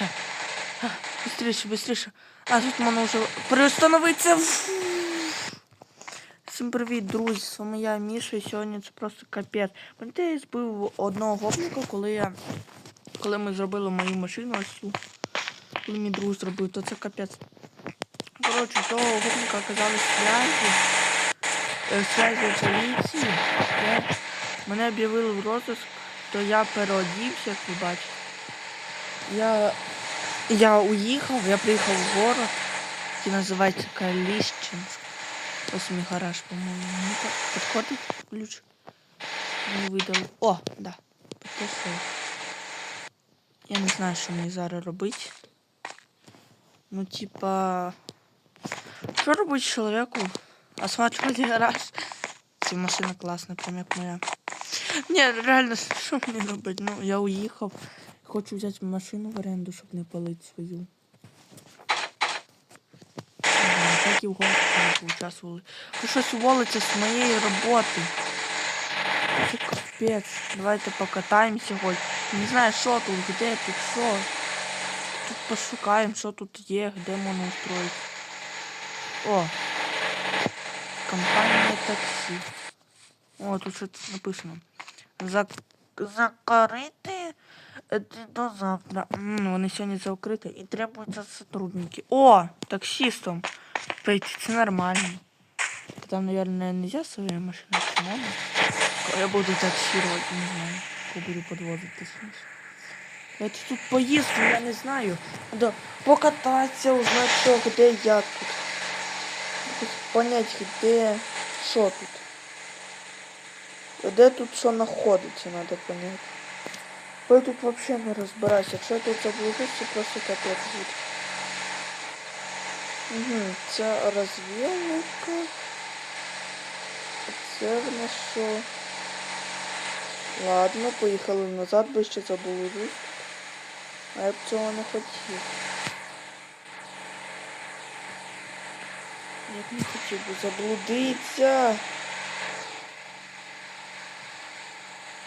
Быстріше. А, Быстріше, быстріше. А тут воно вже приостановиться. Всім привіт, друзі! З вами я Міша, і сьогодні це просто капець. Пам'ятаєте, я збив одного гопника, коли я. Коли ми зробили мою машину ось цю. Коли мій друг зробив, то це капець. Коротше, того гопника оказались связі. Е, Связі поліції. Я... Мене об'явили в розыск, то я переодівся, як ви бачите. Я. я уїхав, я приїхав в город, який називається Каліщенськ. Ось мій гараж, по-моєму. Ну, підходить ключ. Мені видали. О, да. Підписую. Я не знаю, що мені зараз робити. Ну, типа. Що робить чоловіку? Осматривати гараж. Ця машина класна, прям як моя. Ні, реально, що мені робити? Ну, я уїхав. Хочу взяти машину в оренду, щоб не палити свою. Так і в не поучаствували. Ви щось уволиться з моєї роботи. Це капець. Давайте покатаємося хоч. Не знаю, що тут, де тут, що. Тут пошукаємо, що тут є, де можна устроїти. О! Компанія таксі. О, тут щось написано. Зак... Закрити до завтра. М, вони сьогодні закриті і требуються сотрудники. О, таксистом. Пойти, це нормально. Та Там, наверное, нельзя своей машиной, можно? Я буду таксировать, не знаю. Буду подвозить, точніше. Давайте тут поїздку, я не знаю. Надо покататися, узнать, що, де, як тут. Понять, де, що тут. Де тут що знаходиться, надо понять. Бо тут вообще не розбираюся. Якщо я тут заблудився, це просто капець буде. Угу, це розвілка. Це в нас що? Ладно, поїхали назад, бо ще заблудився. А я б цього не хотів. Я б не хотів би заблудитися.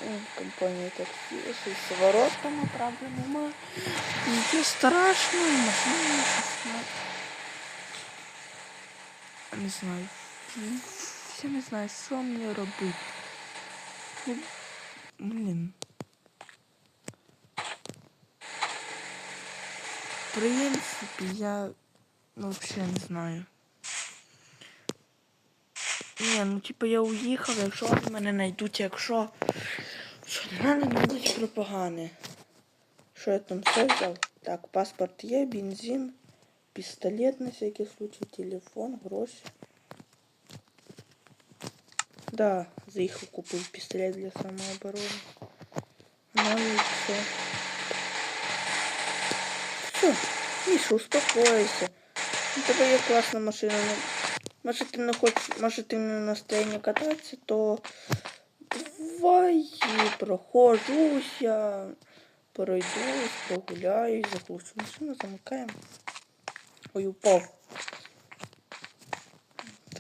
М, Компанія таксі, щось з воротами, правда, нема. Нічого страшного, машина щось. Не знаю. Я не знаю, що мені робити. Блін. В принципі, я ну, взагалі не знаю. Ні, ну типу я уїхав, якщо вони мене знайдуть, якщо. Що для мене не буде пропагани. Що я там все взяв? Так, паспорт є, бензин, пістолет на всякий случай, телефон, гроші. Да, заїхав, купив пістолет для самооборони. Ну і все. Все, Міша, успокойся. У тебе є класна машина. Ну, може ти не хочеш, може ти не в настроєнні кататися, то давай прохожуся, пройдусь, прогуляюсь, заглушу машину, замикаємо. Ой, упав.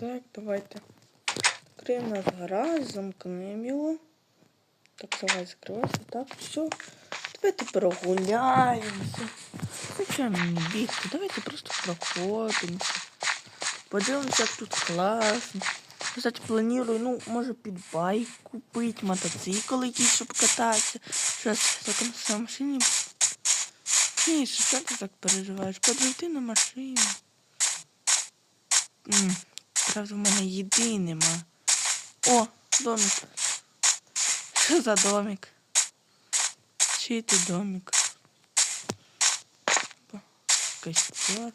Так, давайте. Відкриємо наш гараж, замкнемо його. Так, давай закривайся. Так, все. Давайте прогуляємося. Зачем мені бігти? Давайте просто проходимося. Подивимося, як тут класно. Кстати, планую, ну, може під байк купити, мотоцикл якийсь, щоб кататися. Зараз так на машині. Ні, що ти так переживаєш? Подрити на машину. М, Правда, в мене їди нема. О, домик. Що за домик? Чий ти домик? Костер.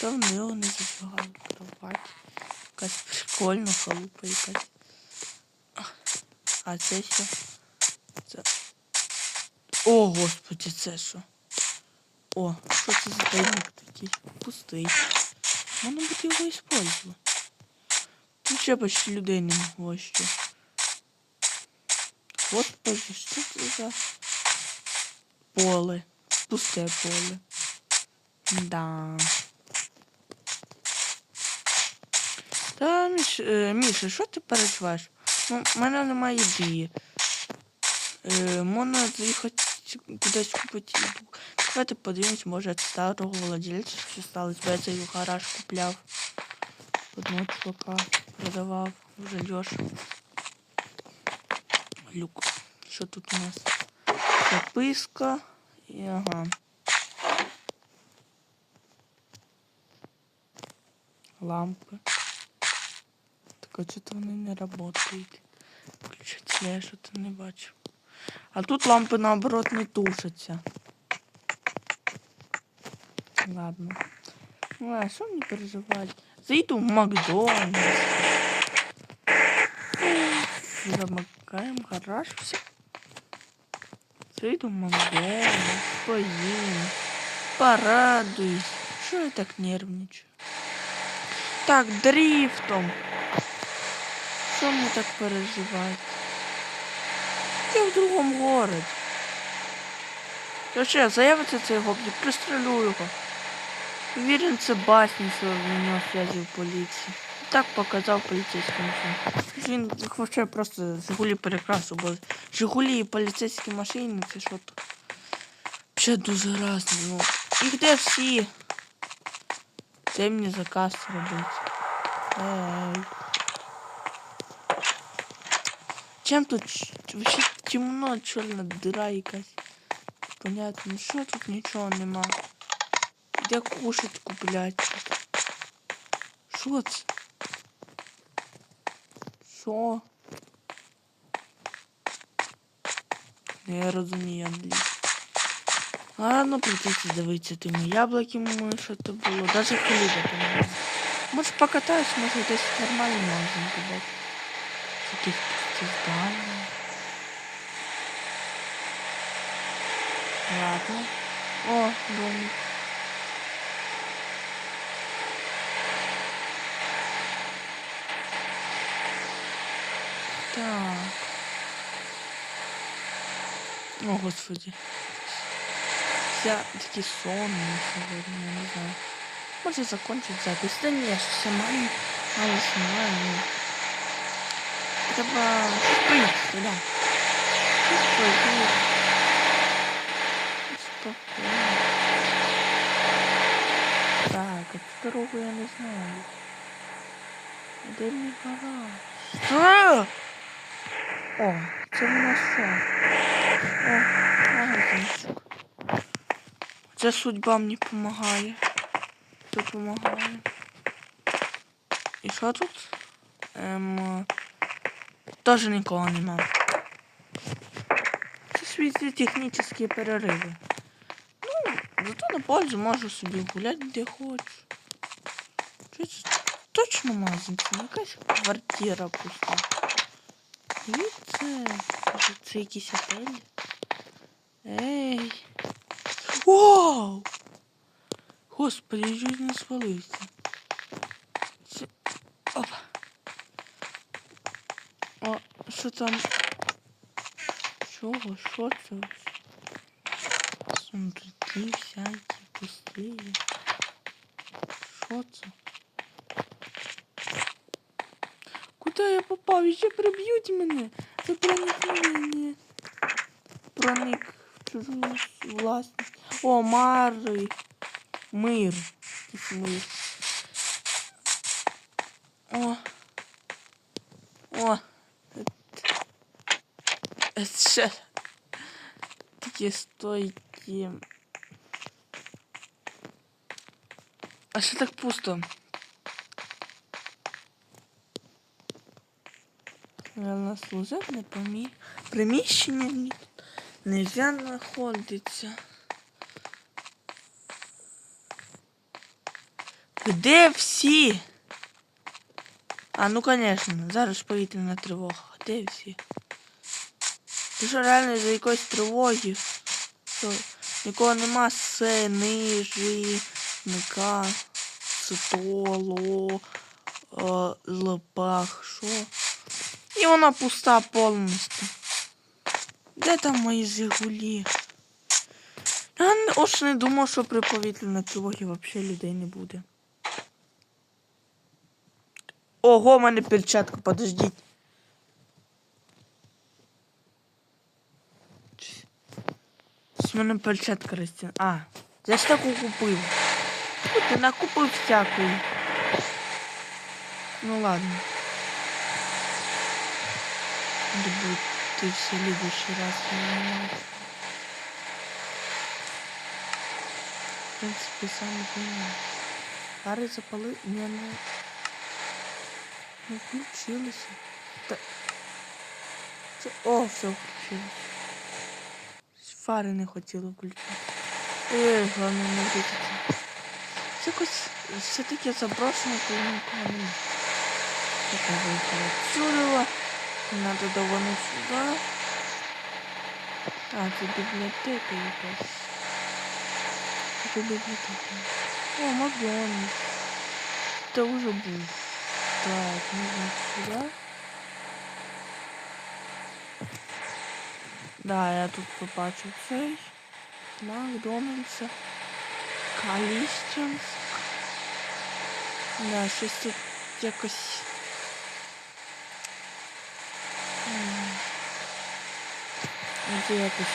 Давно не зажигали кровать. Якась прикольна халупа якась. А, це? Це. О, господи, це? О, що це за тайник такий? Пустий. Можна буде його использовать. Тут ще почти людей не могло ще. Господи, що це за поле? Пусте поле. Да. Та, е, Міша, що ти переживаєш? Ну, в мене немає ідеї. Е, можна заїхати кудись купити їду. Давайте подивимось, може від старого владельця що сталося, бо я цей гараж купляв. Одного чувака продавав вже Льоша. Люк. Що тут у нас? Записка. І ага. Лампи. Так а чого вони не працюють? Включателя я що-то не бачу. А тут лампи наоборот не тушаться. Ладно. Ну, а що мені переживати? Зайду в Макдональдс. Замикаємо гараж. Все. Зайду в Макдональдс. Поїм. Порадуюсь. Що я так нервничаю? Так, дрифтом. Мені так переживати? Я в другому городі. Якщо заявиться цей гопник, пристрелю його. Уверен, це басні, що в поліції. Так показав поліцейський машин. Він хоче просто Жигулі перекрасив, бо Жигулі і поліцейські машини це що то. Ще дуже разні. Ну, їх де всі. Це мені заказ робити. Ей. Чим тут ч- вообще темно, чорна дыра якась. Понятно, що тут нічого нема. Де кушать куплять тут? Що це? Що? Не розумію англійську. Ладно, придется дивитися тими яблуками, що то було. Даже хліба там немає. Може покатаюсь, може десь нормальний магазин побачу. Якісь пусті здання. Ладно. О, домик. Так. О, господи. Я такий сонний сьогодні, я не знаю. Може закончить запись. Да ні, все мало, мало знімаю. Треба спити, да. Спокійно. Так, цю дорогу я не знаю. Де мій гараж? О, це в нас що? О, магазинчик. Це судьба мені допомагає. Допомагає. І що тут? Ем, теж нікого нема. Це світлі технічні перериви. Ну, зато на пользу можу собі гуляти де хочу. Чи це точно магазин? Це якась квартира пуста. І це, це якийсь отель. Ей. Вау! Господи, чуть не свалився. Це... Опа. О, що там? Чого? Що це? Сундуки всякі пусті. Що це? Куди я попав? І Ще приб'ють мене. Це проникновення. Проник в чужу власність. О, Мари. Мир. Мир. О. О. Ще такі. А що так пусто? На служебне помі... приміщення нельзя знаходитися. Де всі? А, ну конечно, зараз ж повітряна тривога. Де всі? Ти що реально за якоїсь тривоги? Що? Нікого нема сини, ника, столо, е, лопах, що? І вона пуста повністю. Де там мої Жигулі? Я ось не думав, що при повітряній тривогі взагалі людей не буде. Ого, у мене перчатка, подождіть. В мене перчатка розтягнула. А, я ж таку купив. Фу, Ти накупив всякої. Ну ладно. Думаю, ты в следующий раз не В принципе, сам понимаю. Фари запали не, не, не включилися. Та... Це... О, все включилось. Фари не хотіли включити. Ой, головне не врізати. Це якось все таке заброшено, коли нікого немає. Так я виїхала. Надо довольно сюда. А, це бібліотека якась. Це бібліотека. О, Макдональдс. Це вже був. Так, нужно сюда. Да, я тут побачив цей. Макдональдса. Каліщенськ. Да, щось тут якось. М, Це якось,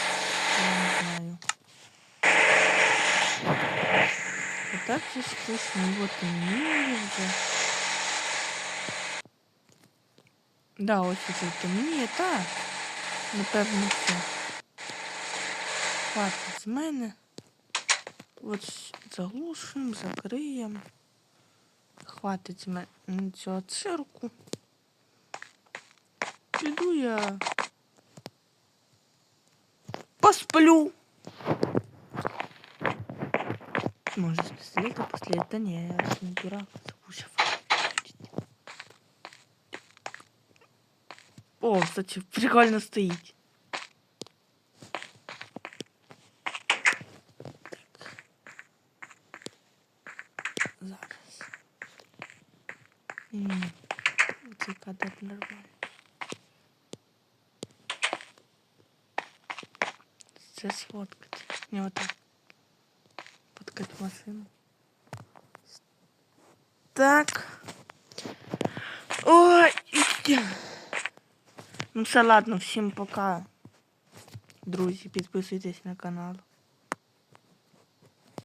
я не знаю. А так все скучно, вот и мир вже. Да, ось уже темніє, так. Напевно, все. Хватить з мене. От заглушимо, закриємо. Хватить мене цього цирку. Піду я посплю. Может, с пистолета после этого не, я ж не дурак, О, кстати, прикольно стоїть. Зараз. Ні, цей кадр нормально. Це сфоткати. Не отак. Подкать машину. Так. Ой. Ну все, ладно, всім пока. Друзі, підписуйтесь на канал.